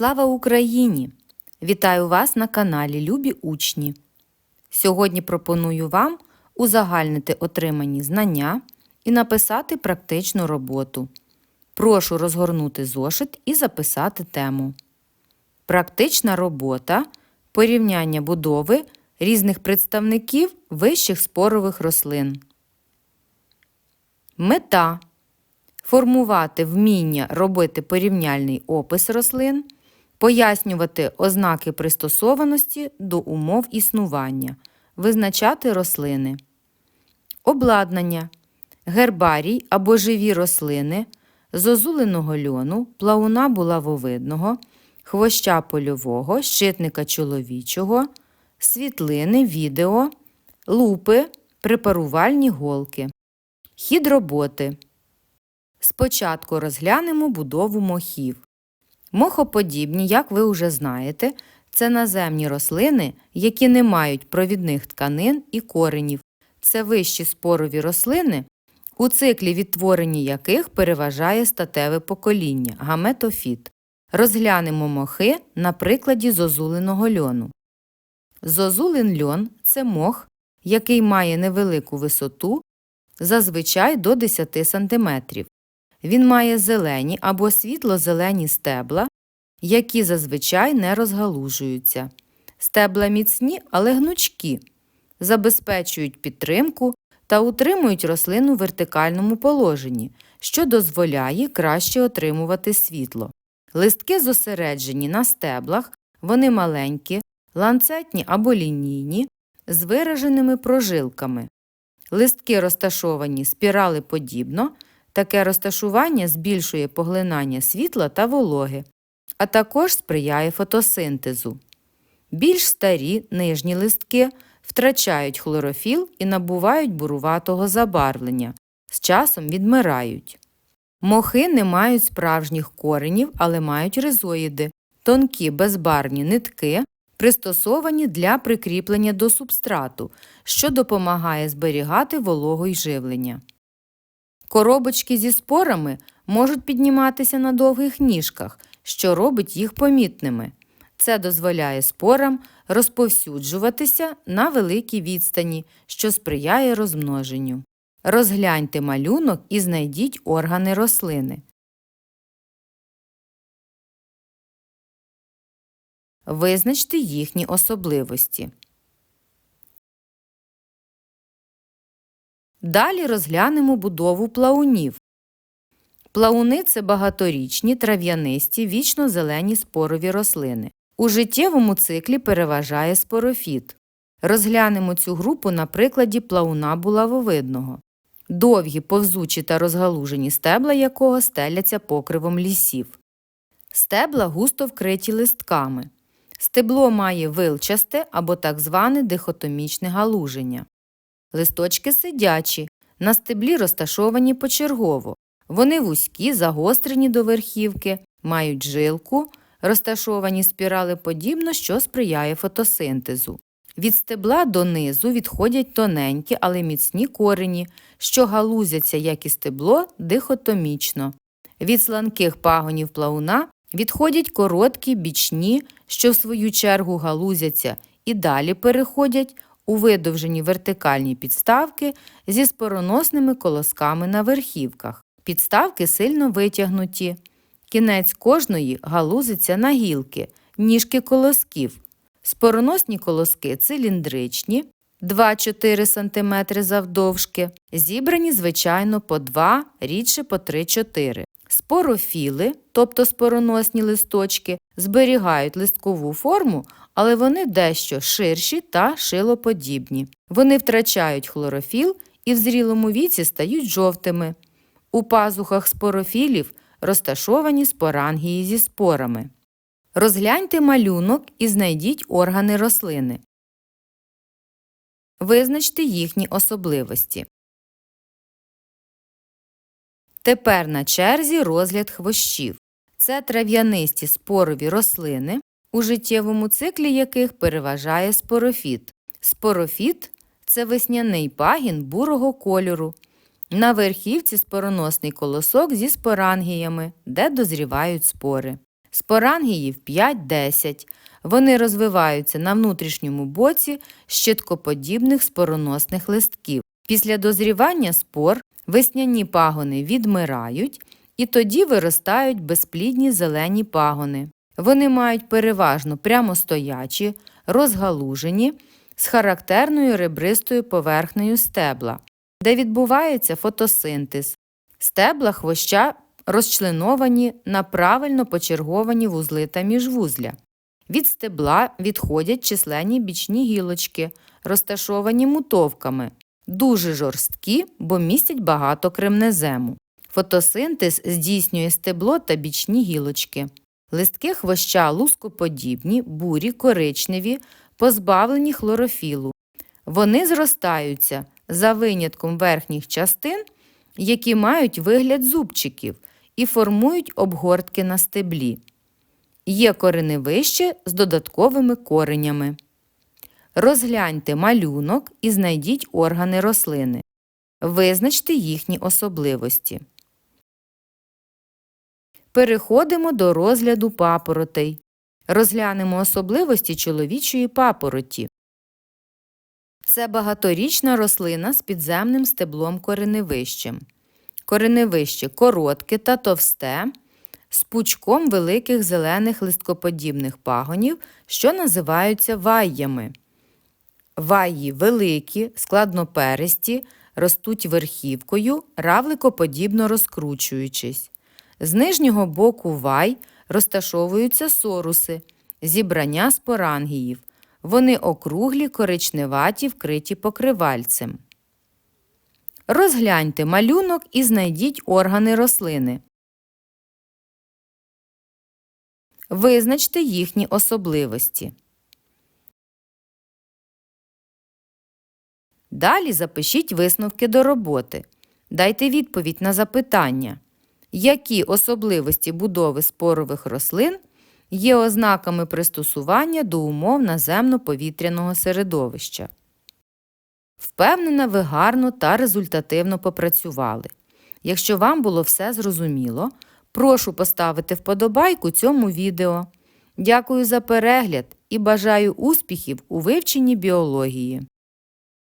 Слава Україні! Вітаю вас на каналі Любі Учні. Сьогодні пропоную вам узагальнити отримані знання і написати практичну роботу. Прошу розгорнути зошит і записати тему. Практична робота порівняння будови різних представників вищих спорових рослин. Мета формувати вміння робити порівняльний опис рослин, пояснювати ознаки пристосованості до умов існування, визначати рослини, обладнання, гербарій або живі рослини, зозуленого льону, плауна булавовидного, хвоща польового, щитника чоловічого, світлини, відео, лупи, препарувальні голки. Хід роботи. Спочатку розглянемо будову мохів. Мохоподібні, як ви вже знаєте, це наземні рослини, які не мають провідних тканин і коренів. Це вищі спорові рослини, у циклі відтворення яких переважає статеве покоління гаметофіт. Розглянемо мохи на прикладі зозуленого льону. Зозулин льон це мох, який має невелику висоту, зазвичай до 10 см. Він має зелені або світло-зелені стебла, які зазвичай не розгалужуються. Стебла міцні, але гнучкі, забезпечують підтримку та утримують рослину в вертикальному положенні, що дозволяє краще отримувати світло. Листки зосереджені на стеблах, вони маленькі, ланцетні або лінійні, з вираженими прожилками. Листки розташовані спіралеподібно, таке розташування збільшує поглинання світла та вологи, а також сприяє фотосинтезу. Більш старі нижні листки втрачають хлорофіл і набувають буруватого забарвлення, з часом відмирають. Мохи не мають справжніх коренів, але мають ризоїди, тонкі безбарвні нитки, пристосовані для прикріплення до субстрату, що допомагає зберігати вологу й живлення. Коробочки зі спорами можуть підніматися на довгих ніжках, що робить їх помітними. Це дозволяє спорам розповсюджуватися на великій відстані, що сприяє розмноженню. Розгляньте малюнок і знайдіть органи рослини. Визначте їхні особливості. Далі розглянемо будову плаунів. Плауни це багаторічні, трав'янисті, вічно-зелені спорові рослини. У життєвому циклі переважає спорофіт. Розглянемо цю групу на прикладі плауна булавовидного. Довгі, повзучі та розгалужені стебла якого стеляться покривом лісів. Стебла густо вкриті листками. Стебло має вилчасте або так зване дихотомічне галуження. Листочки сидячі, на стеблі розташовані почергово. Вони вузькі, загострені до верхівки, мають жилку, розташовані спіралеподібно, що сприяє фотосинтезу. Від стебла до низу відходять тоненькі, але міцні корені, що галузяться, як і стебло, дихотомічно. Від сланких пагонів плауна відходять короткі, бічні, що в свою чергу галузяться, і далі переходять у видовжені вертикальні підставки зі спороносними колосками на верхівках. Підставки сильно витягнуті. Кінець кожної галузиться на гілки, ніжки колосків. Спороносні колоски циліндричні, 2-4 см завдовжки, зібрані, звичайно, по 2, рідше по 3-4. Спорофіли, тобто спороносні листочки, зберігають листкову форму, але вони дещо ширші та шилоподібні. Вони втрачають хлорофіл і в зрілому віці стають жовтими. У пазухах спорофілів розташовані спорангії зі спорами. Розгляньте малюнок і знайдіть органи рослини. Визначте їхні особливості. Тепер на черзі розгляд хвощів. Це трав'янисті спорові рослини, у життєвому циклі яких переважає спорофіт. Спорофіт це весняний пагін бурого кольору. На верхівці спороносний колосок зі спорангіями, де дозрівають спори. спорангіїв 5-10. Вони розвиваються на внутрішньому боці щиткоподібних спороносних листків. Після дозрівання спор весняні пагони відмирають і тоді виростають безплідні зелені пагони. Вони мають переважно прямостоячі, розгалужені, з характерною ребристою поверхнею стебла, де відбувається фотосинтез. Стебла хвоща розчленовані на правильно почерговані вузли та міжвузля. Від стебла відходять численні бічні гілочки, розташовані мутовками, дуже жорсткі, бо містять багато кремнезему. Фотосинтез здійснює стебло та бічні гілочки. Листки хвоща лускоподібні, бурі, коричневі, позбавлені хлорофілу. Вони зростаються за винятком верхніх частин, які мають вигляд зубчиків і формують обгортки на стеблі. Є кореневище з додатковими коренями. Розгляньте малюнок і знайдіть органи рослини. Визначте їхні особливості. Переходимо до розгляду папоротей. Розглянемо особливості чоловічої папороті. Це багаторічна рослина з підземним стеблом кореневищем. Кореневище коротке та товсте, з пучком великих зелених листкоподібних пагонів, що називаються вайями. Ваї великі, складноперисті, ростуть верхівкою, равликоподібно розкручуючись. З нижнього боку вай розташовуються соруси, зібрання спорангіїв. Вони округлі, коричневаті, вкриті покривальцем. Розгляньте малюнок і знайдіть органи рослини. Визначте їхні особливості. Далі запишіть висновки до роботи. Дайте відповідь на запитання, які особливості будови спорових рослин є ознаками пристосування до умов наземно-повітряного середовища. Впевнена, ви гарно та результативно попрацювали. Якщо вам було все зрозуміло, прошу поставити вподобайку цьому відео. Дякую за перегляд і бажаю успіхів у вивченні біології.